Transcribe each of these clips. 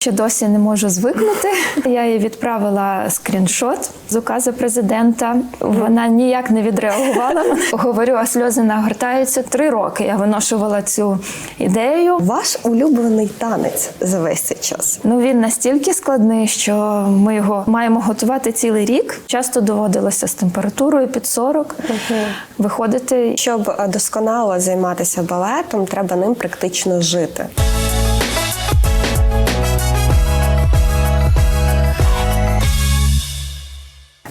Ще досі не можу звикнути. Я їй відправила скріншот з указу президента. Вона ніяк не відреагувала. Говорю, а сльози нагортаються три роки. Я виношувала цю ідею. Ваш улюблений танець за весь цей час. Ну він настільки складний, що ми його маємо готувати цілий рік. Часто доводилося з температурою під 40 виходити. Щоб досконало займатися балетом, треба ним практично жити.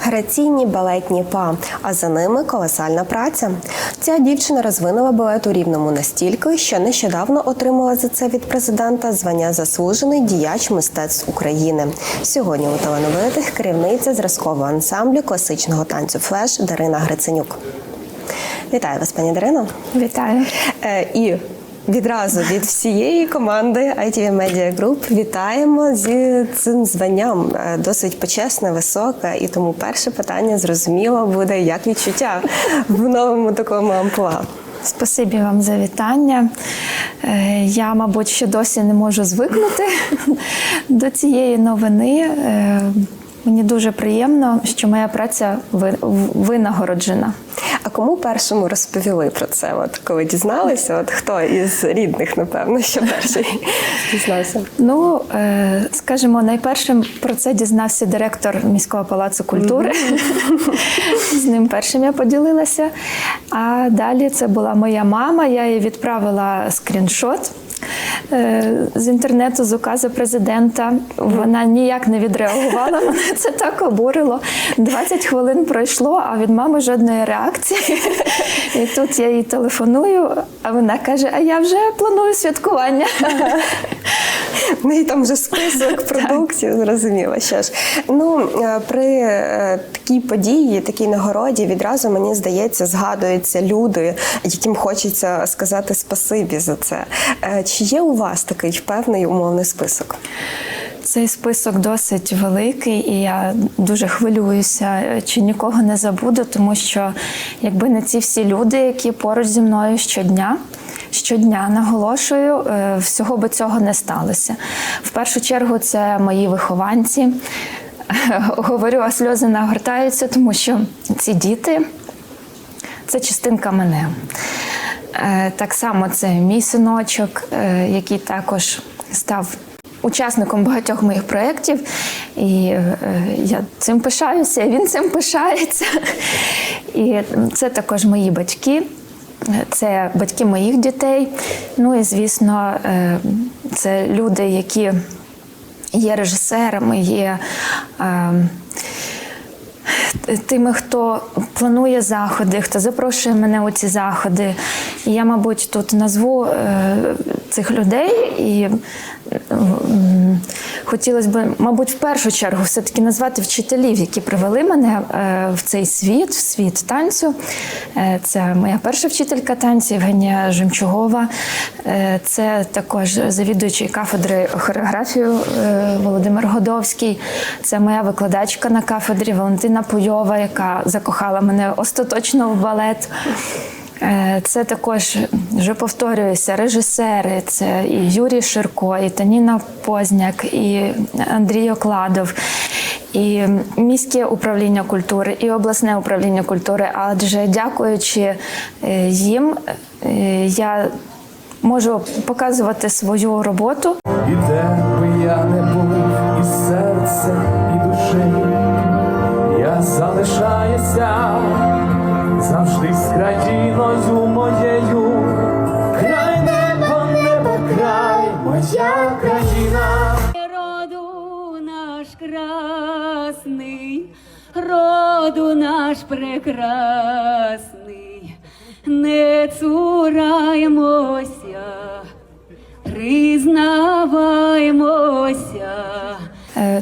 Граційні балетні па, а за ними колосальна праця. Ця дівчина розвинула балет у рівному настільки, що нещодавно отримала за це від президента звання заслужений діяч мистецтв України. Сьогодні у талановитих керівниця зразкового ансамблю класичного танцю флеш Дарина Гриценюк. Вітаю вас, пані Дарино. Вітаю. Е, і відразу від всієї команди ITV Media Group вітаємо зі цим званням. Е, Досить почесне, високе. І тому перше питання зрозуміло буде як відчуття в новому такому амплуа. Спасибі вам за вітання. Е, Я, мабуть, ще досі не можу звикнути до цієї новини. Мені дуже приємно, що моя праця ви- винагороджена. А кому першому розповіли про це? От коли дізналися, от хто із рідних, напевно, що перший дізнався? Ну, е, скажімо, найпершим про це дізнався директор міського палацу культури. З ним першим я поділилася. А далі це була моя мама. Я їй відправила скріншот. Е, З інтернету з указу президента вона ніяк не відреагувала. Мене це так обурило. 20 хвилин пройшло, а від мами жодної реакції. І тут я їй телефоную, а вона каже: А я вже планую святкування. Ну і там вже список продуктів, зрозуміло. Що ж, ну е, при е, такій події, такій нагороді, відразу мені здається, згадуються люди, яким хочеться сказати спасибі за це. Чи є у вас такий певний умовний список? Цей список досить великий, і я дуже хвилююся, чи нікого не забуду, тому що якби не ці всі люди, які поруч зі мною щодня. Щодня наголошую, е, всього би цього не сталося. В першу чергу це мої вихованці. Говорю, а сльози нагортаються, тому що ці діти це частинка мене. Е, Так само це мій синочок, е, який також став учасником багатьох моїх проєктів. І е, я цим пишаюся, він цим пишається. І це також мої батьки. Це батьки моїх дітей. Ну і звісно, це люди, які є режисерами, є тими, хто планує заходи, хто запрошує мене у ці заходи. Я, мабуть, тут назву е, цих людей і хотілося б, мабуть, в першу чергу все-таки назвати вчителів, які привели мене е, в цей світ, в світ танцю. Е, Це моя перша вчителька танцю Євгенія Жемчугова. Це також завідуючий кафедри хореографію Володимир Годовський. Це моя викладачка на кафедрі Валентина Пуйова, яка закохала мене остаточно в балет. Е, Це також вже повторююся, режисери. Це і Юрій Ширко, і Таніна Позняк, і Андрій Окладов, і міське управління культури, і обласне управління культури. Адже дякуючи е, їм, е, я можу показувати свою роботу. І де би я не був, і серце, і душею, я залишаюся завжди з країною моєю, край небо, небо, край, моя країна. роду наш красний, роду наш прекрасний, не цураймося, признаваймося.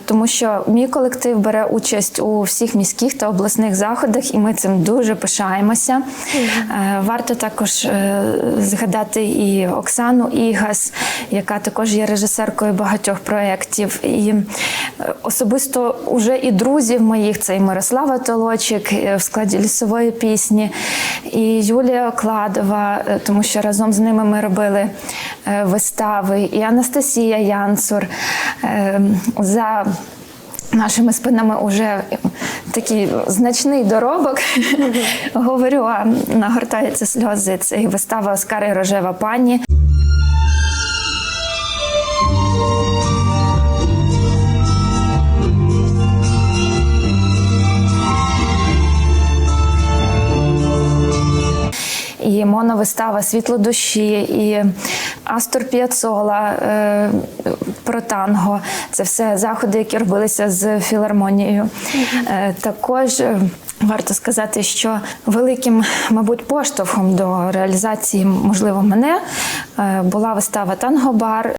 Тому що мій колектив бере участь у всіх міських та обласних заходах, і ми цим дуже пишаємося. Е, Варто також е, згадати і Оксану Ігас, яка також є режисеркою багатьох проєктів. І е, особисто уже і друзів моїх це і Мирослава Толочик в складі лісової пісні, і Юлія Окладова, тому що разом з ними ми робили вистави, і Анастасія Янцур. Е, За нашими спинами вже такий значний доробок. Говорю, а нагортаються сльози. Це вистава Оскар рожева пані. Моновистава Світло душі, і Астор Піацола е, про танго. Це все заходи, які робилися з філармонією. Е, також е, варто сказати, що великим, мабуть, поштовхом до реалізації, можливо, мене була вистава Танго-бар.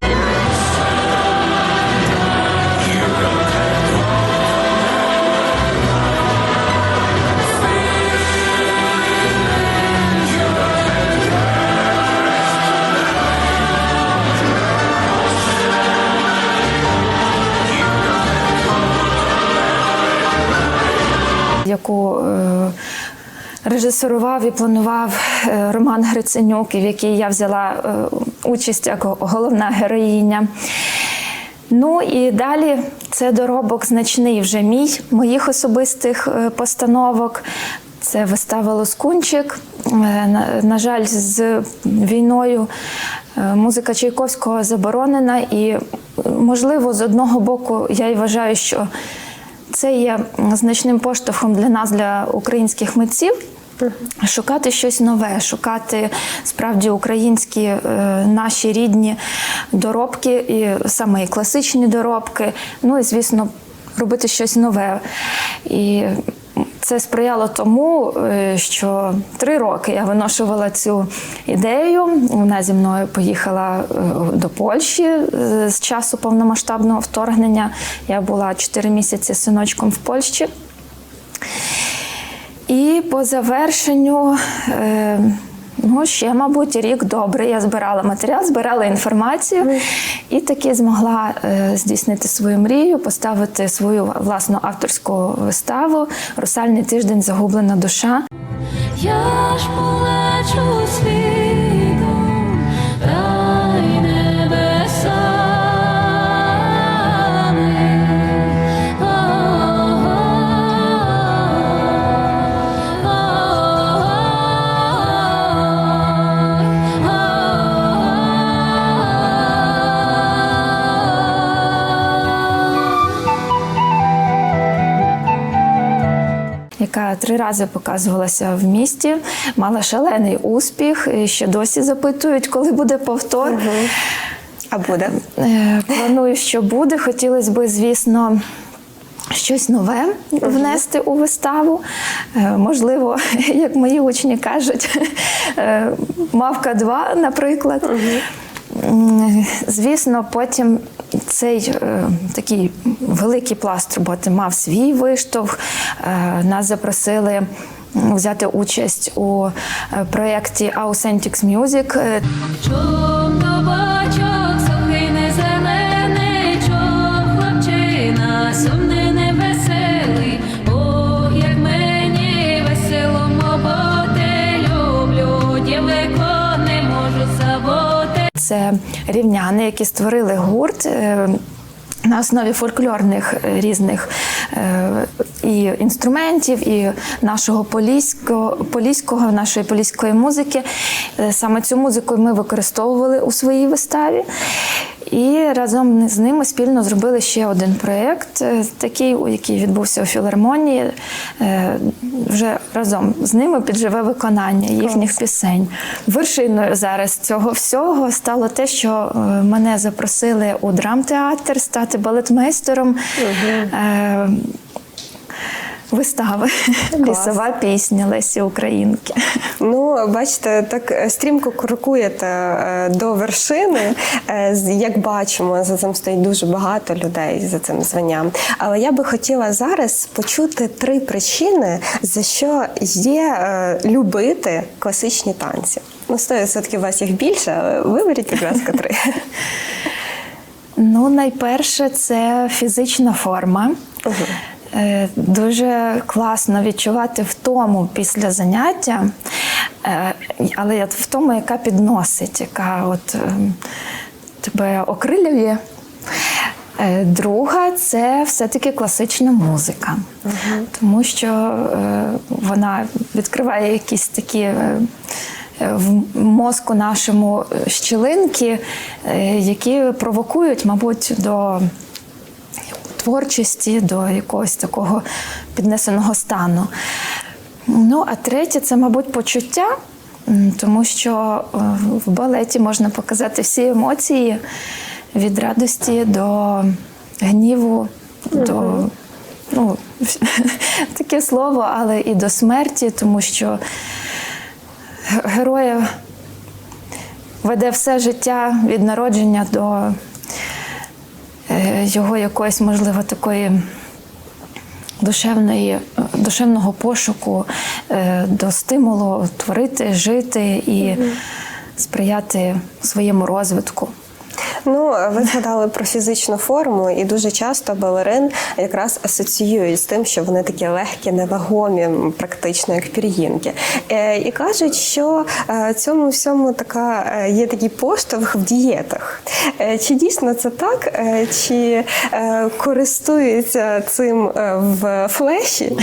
Яку е, режисерував і планував е, Роман Гриценюк, в якій я взяла е, участь як головна героїня. Ну і далі це доробок значний вже мій, моїх особистих постановок. Це вистава Лоскунчик. На, жаль, з війною музика Чайковського заборонена, і можливо, з одного боку, я й вважаю, що це є значним поштовхом для нас, для українських митців. Шукати щось нове, шукати справді українські е, наші рідні доробки, і саме і класичні доробки. Ну і звісно, робити щось нове. І це сприяло тому, е, що три роки я виношувала цю ідею. Вона зі мною поїхала е, до Польщі е, з часу повномасштабного вторгнення. Я була чотири місяці синочком в Польщі. І по завершенню, ну ще, мабуть, рік добре. Я збирала матеріал, збирала інформацію і таки змогла е, здійснити свою мрію, поставити свою власну авторську виставу Русальний тиждень загублена душа. Я ж полечу світом, три рази показувалася в місті, мала шалений успіх. І ще досі запитують, коли буде повтор. А буде? Е, Планую, що буде. Хотілося б, звісно. Щось нове внести у виставу. Е, Можливо, як мої учні кажуть, е, мавка 2, наприклад. Звісно, потім цей е, такий великий пласт роботи мав свій виштовх. Е, Нас запросили взяти участь у е, проєкті Authentics Music. Це рівняни, які створили гурт. е, На основі фольклорних е, різних е, і інструментів, і нашого поліського, поліського, нашої поліської музики. Саме цю музику ми використовували у своїй виставі. І разом з ними спільно зробили ще один проєкт, е, такий, у який відбувся у філармонії. Е, Вже разом з ними підживе виконання їхніх пісень. Вершиною зараз цього всього стало те, що е, мене запросили у драмтеатр стати балетмейстером. Е, вистави. Лісова пісня Лесі Українки. Ну, бачите, так е, стрімко крокуєте е, до вершини. Е, Як бачимо, за цим стоїть дуже багато людей за цим званням. Але я би хотіла зараз почути три причини, за що є любити класичні танці. Ну, 100% у вас їх більше, але виберіть, будь ласка, три. Ну, найперше, це фізична форма. Е, Дуже класно відчувати втому після заняття, е, але я в тому, яка підносить, яка от ем, тебе окрилює. Е, Друга це все-таки класична музика, тому що е, вона відкриває якісь такі е, е, в мозку нашому е, щілинки, е, які провокують, мабуть, до творчості, до якогось такого піднесеного стану. Ну, а третє це, мабуть, почуття, тому що е, в балеті можна показати всі емоції від радості до гніву, до ну, таке слово, але і до смерті, тому що героя веде все життя від народження до його якоїсь, можливо, такої душевної, душевного пошуку, е, до стимулу творити, жити і сприяти своєму розвитку. Ну, ви згадали про фізичну форму, і дуже часто балерин якраз асоціюють з тим, що вони такі легкі, невагомі, практично як пір'їнки. Е, І кажуть, що е, цьому всьому така е, є такий поштовх в дієтах. Чи дійсно це так? Чи користуються цим в флеші?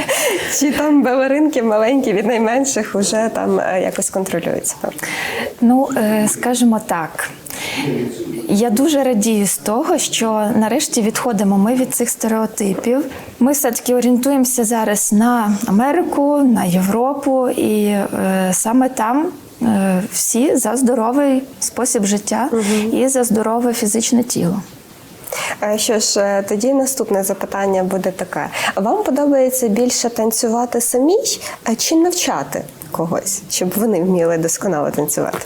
Чи там балеринки маленькі від найменших вже там якось контролюють себе? Ну, скажімо так. Я дуже радію з того, що нарешті відходимо ми від цих стереотипів. Ми все-таки орієнтуємося зараз на Америку, на Європу, і е, саме там е, всі за здоровий спосіб життя і за здорове фізичне тіло. Е, Що ж, е, тоді наступне запитання буде таке: вам подобається більше танцювати самій е, чи навчати когось, щоб вони вміли досконало танцювати?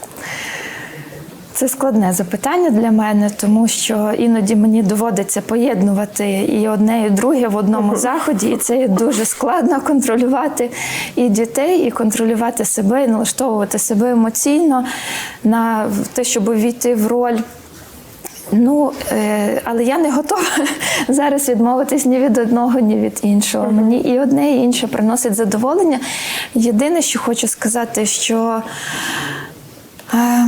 Це складне запитання для мене, тому що іноді мені доводиться поєднувати і одне, і друге в одному заході, і це дуже складно контролювати і дітей, і контролювати себе, і налаштовувати себе емоційно на те, щоб війти в роль. Ну, е, але я не готова зараз відмовитись ні від одного, ні від іншого. Мені і одне, і інше приносить задоволення. Єдине, що хочу сказати, що. Е,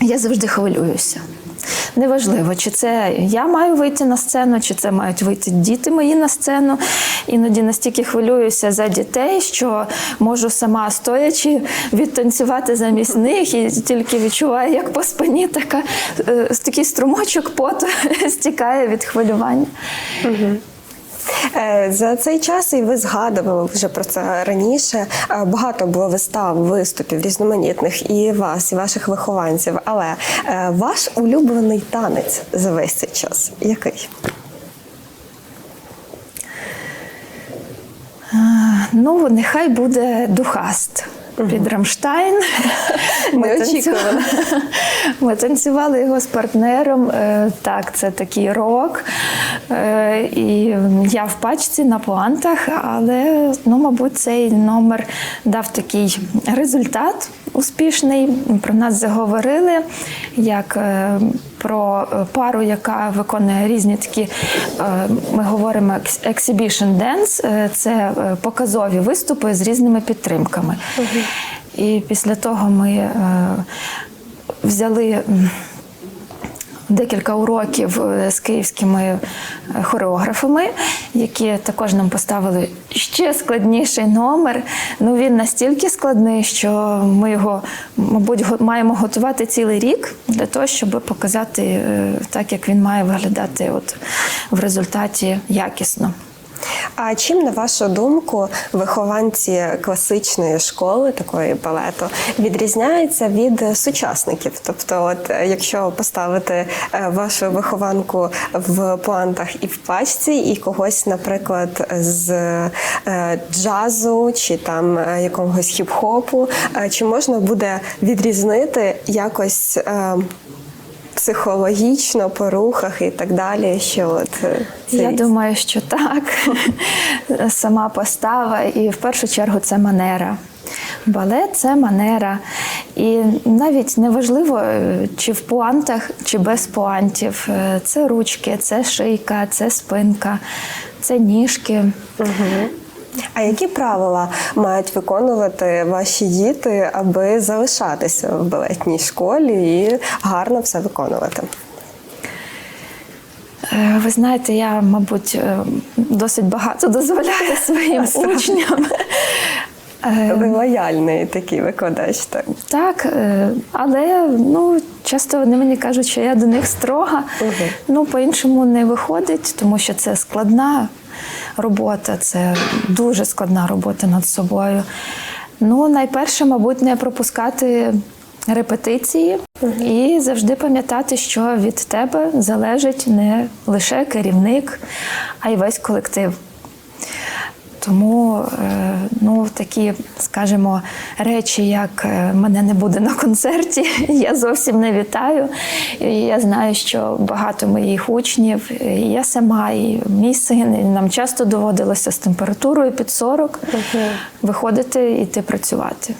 я завжди хвилююся. Неважливо, чи це я маю вийти на сцену, чи це мають вийти діти мої на сцену. Іноді настільки хвилююся за дітей, що можу сама стоячи відтанцювати замість них і тільки відчуваю, як по спині така, е, такий струмочок поту стікає від хвилювання. Е, За цей час, і ви згадували вже про це раніше. е, Багато було вистав, виступів різноманітних і вас, і ваших вихованців. Але е, ваш улюблений танець за весь цей час який? Ну, нехай буде духаст. Під Рамштайн. Ми танцювали- Ми танцювали його з партнером. Е, Так, це такий рок. Е, І я в пачці на пуантах, але ну, мабуть, цей номер дав такий результат успішний. Про нас заговорили як е, про е, пару, яка виконує різні такі, е, ми говоримо exhibition dance, е, це показові виступи з різними підтримками. І після того ми взяли. Декілька уроків е, з київськими е, хореографами, які також нам поставили ще складніший номер. Ну він настільки складний, що ми його, мабуть, маємо готувати цілий рік для того, щоб показати е, так, як він має виглядати от в результаті якісно. А чим, на вашу думку, вихованці класичної школи, такої балету, відрізняються від сучасників? Тобто, от якщо поставити е, вашу вихованку в пуантах і в пачці, і когось, наприклад, з е, джазу чи там е, якогось хіп-хопу, чи можна буде відрізнити якось? Психологічно по рухах і так далі, що от е, це Я думаю, що так. Сама постава, і в першу чергу це манера. Балет це манера. І навіть неважливо, е, чи в пуантах, чи без пуантів. Е, Це ручки, це шийка, це спинка, це ніжки. А які правила мають виконувати ваші діти, аби залишатися в балетній школі і гарно все виконувати? Е, Ви знаєте, я, мабуть, е, досить багато дозволяю своїм учням. Е, Ви лояльний такий викладач. Так. Так, е, але ну, часто вони мені кажуть, що я до них строга. Ну, по-іншому не виходить, тому що це складна робота, це дуже складна робота над собою. Ну, найперше, мабуть, не пропускати репетиції і завжди пам'ятати, що від тебе залежить не лише керівник, а й весь колектив. Тому е, ну, такі, скажімо, речі, як е, мене не буде на концерті, я зовсім не вітаю. І я знаю, що багато моїх учнів, і я сама, і мій син, і нам часто доводилося з температурою під 40 виходити і йти працювати.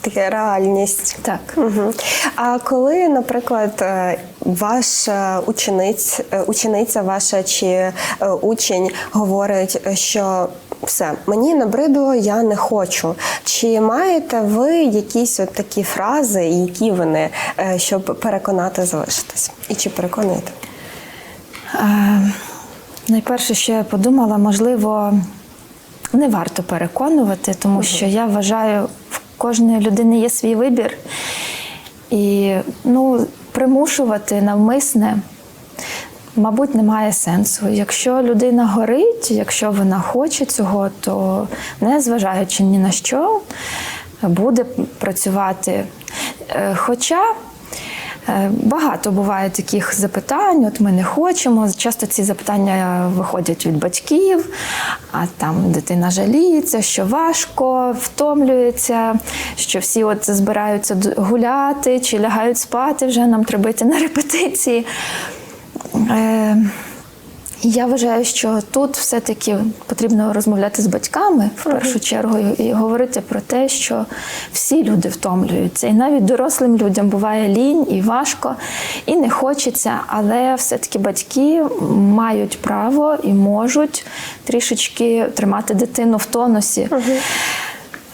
Така реальність. Так. Угу. А коли, наприклад, е, ваша учениць, учениця ваша чи учень говорить, що все, мені набридло, я не хочу. Чи маєте ви якісь от такі фрази, які вони, е, щоб переконати залишитись? І чи переконуєте? Е, Найперше, що я подумала, можливо, не варто переконувати, тому що я вважаю, в кожної людини є свій вибір. І ну, примушувати навмисне, мабуть, немає сенсу. Якщо людина горить, якщо вона хоче цього, то не зважаючи ні на що, буде працювати. Е, Хоча Е, Багато буває таких запитань, от ми не хочемо. Часто ці запитання виходять від батьків, а там дитина жаліється, що важко, втомлюється, що всі от збираються гуляти чи лягають спати, вже нам треба йти на репетиції. Е, я вважаю, що тут все-таки потрібно розмовляти з батьками в першу чергу і говорити про те, що всі люди втомлюються, і навіть дорослим людям буває лінь і важко, і не хочеться, але все-таки батьки мають право і можуть трішечки тримати дитину в тонусі.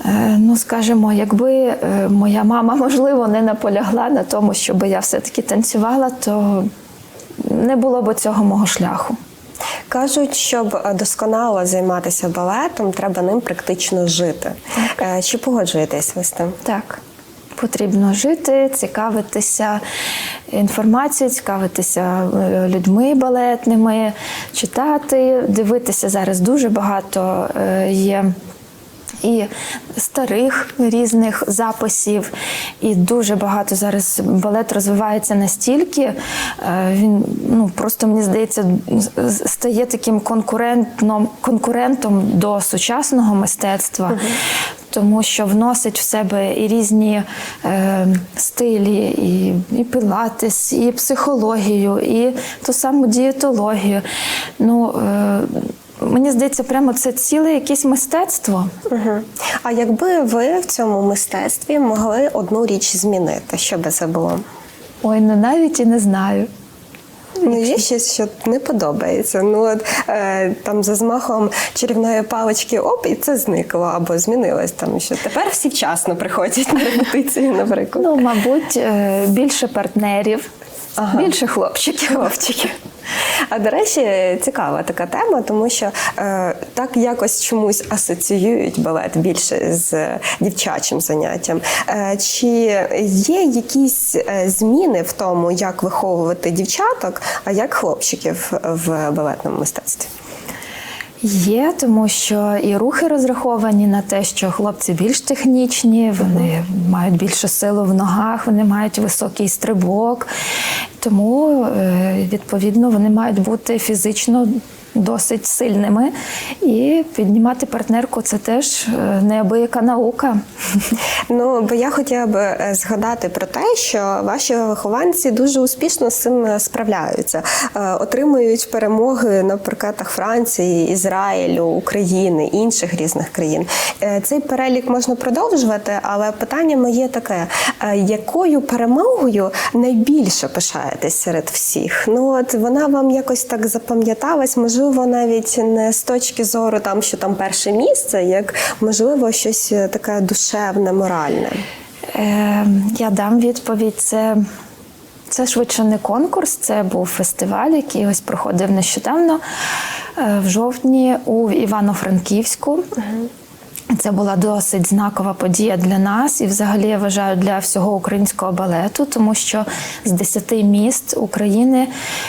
Е, Ну, скажімо, якби е, моя мама, можливо, не наполягла на тому, щоб я все-таки танцювала, то не було б цього мого шляху. Кажуть, щоб е, досконало займатися балетом, треба ним практично жити. Е, Чи погоджуєтесь ви з тим? Так, потрібно жити, цікавитися інформацією, цікавитися е, людьми балетними, читати, дивитися зараз дуже багато є. І старих різних записів, і дуже багато зараз балет розвивається настільки, е, він ну просто мені здається стає таким конкурентом, конкурентом до сучасного мистецтва тому що вносить в себе і різні е, стилі, і, і пілатес, і психологію, і ту саму дієтологію. Ну, е, мені здається, прямо це ціле якесь мистецтво. Угу. А якби ви в цьому мистецтві могли одну річ змінити, що би це було? Ой, ну навіть і не знаю. Ну, є щось, що не подобається. Ну от е, там за змахом чарівної палички оп, і це зникло або змінилось там. Що тепер всі вчасно приходять на репетицію, наприклад. Ну, мабуть, е, більше партнерів, Ага. більше хлопчиків. Хлопчиків. А до речі, цікава така тема, тому що е, так якось чомусь асоціюють балет більше з дівчачим заняттям. Е, чи є якісь е, зміни в тому, як виховувати дівчаток, а як хлопчиків в балетному мистецтві? Є, тому що і рухи розраховані на те, що хлопці більш технічні, вони мають більшу силу в ногах, вони мають високий стрибок. Тому, е, відповідно, вони мають бути фізично досить сильними. І піднімати партнерку це теж е, неабияка наука. Ну, бо я хотіла би е, згадати про те, що ваші вихованці дуже успішно з цим е, справляються, отримують перемоги на паркетах Франції, Ізраїлю, України, інших різних країн. Цей перелік можна продовжувати, але питання моє таке: якою перемогою найбільше пишаєтесь серед всіх? Ну от вона вам якось так запам'яталась, можливо, навіть не з точки зору там, що там перше місце, як можливо щось е, таке душевне, моральне. Е, я дам відповідь. Це, це швидше не конкурс, це був фестиваль, який ось проходив нещодавно е, в жовтні у Івано-Франківську. Це була досить знакова подія для нас і, взагалі, я вважаю, для всього українського балету, тому що з 10 міст України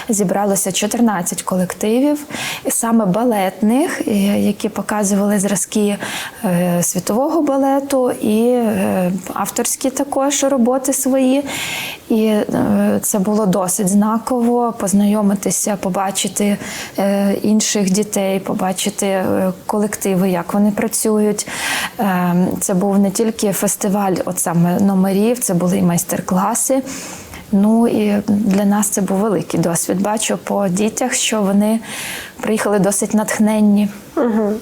зібралося 14 колективів, і саме балетних, які показували зразки е, світового балету і е, авторські також роботи свої. І е, це було досить знаково познайомитися, побачити е, інших дітей, побачити е, колективи, як вони працюють. Це був не тільки фестиваль, от саме номерів, це були і майстер-класи. Ну і для нас це був великий досвід. Бачу по дітях, що вони приїхали досить натхненні. Угу.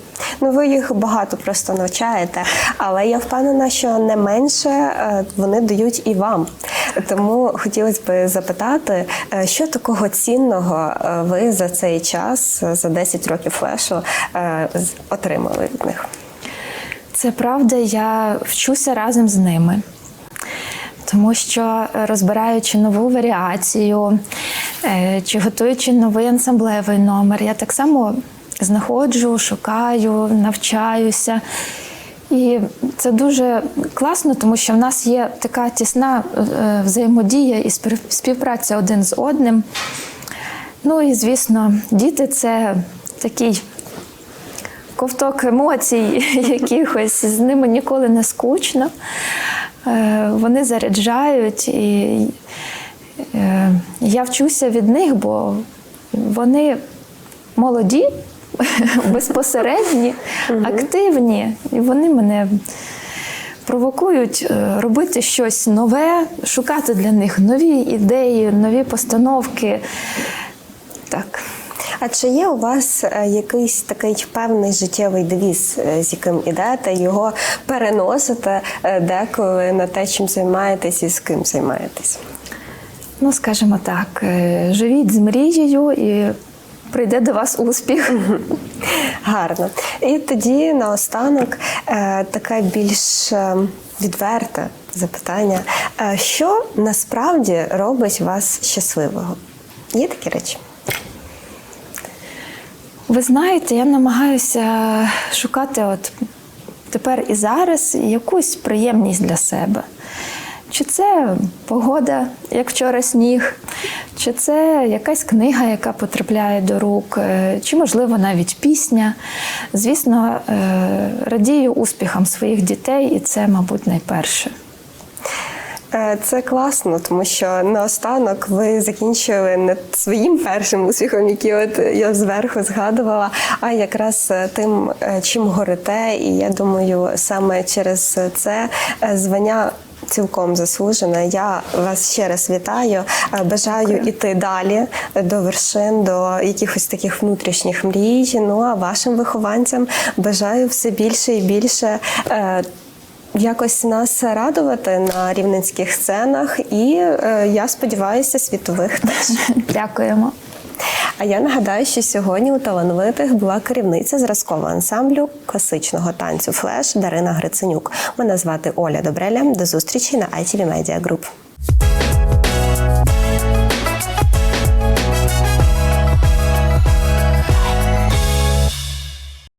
Ну, ви їх багато просто навчаєте, але я впевнена, що не менше е, вони дають і вам. Тому хотілося б запитати, е, що такого цінного е, ви за цей час, за 10 років флешу, отримали від них? Це правда, я вчуся разом з ними. Тому що е, розбираючи нову варіацію е, чи готуючи новий ансамблевий номер, я так само знаходжу, шукаю, навчаюся. І це дуже класно, тому що в нас є така тісна е, взаємодія і співпраця один з одним. Ну і звісно, діти це такий ковток емоцій якихось, з ними ніколи не скучно. Е, Вони заряджають, і е, я вчуся від них, бо вони молоді, безпосередні, активні, і вони мене. Провокують е, робити щось нове, шукати для них нові ідеї, нові постановки. Так. А чи є у вас е, якийсь такий певний життєвий девіз, е, з яким ідете, його переносите е, деколи на те, чим займаєтесь і з ким займаєтесь? Ну, скажімо так, живіть з мрією і прийде до вас успіх. Гарно. І тоді наостанок таке більш відверте запитання. Що насправді робить вас щасливого? Є такі речі? Ви знаєте, я намагаюся шукати от тепер і зараз якусь приємність для себе. Чи це погода, як вчора сніг, чи це якась книга, яка потрапляє до рук, е, чи, можливо, навіть пісня. Звісно, е, радію успіхам своїх дітей, і це, мабуть, найперше. Е, Це класно, тому що наостанок ви закінчили не своїм першим успіхом, який от я зверху згадувала, а якраз е, тим, е, чим горите. І я думаю, саме через це звання. Цілком заслужене. Я вас ще раз вітаю. Бажаю іти далі до вершин, до якихось таких внутрішніх мрій. Ну а вашим вихованцям бажаю все більше і більше якось нас радувати на рівненських сценах, і е, я сподіваюся, світових теж. Дякуємо. А я нагадаю, що сьогодні у талановитих була керівниця зразкового ансамблю класичного танцю Флеш Дарина Гриценюк. Мене звати Оля Добреля. До зустрічі на ITV Media Group.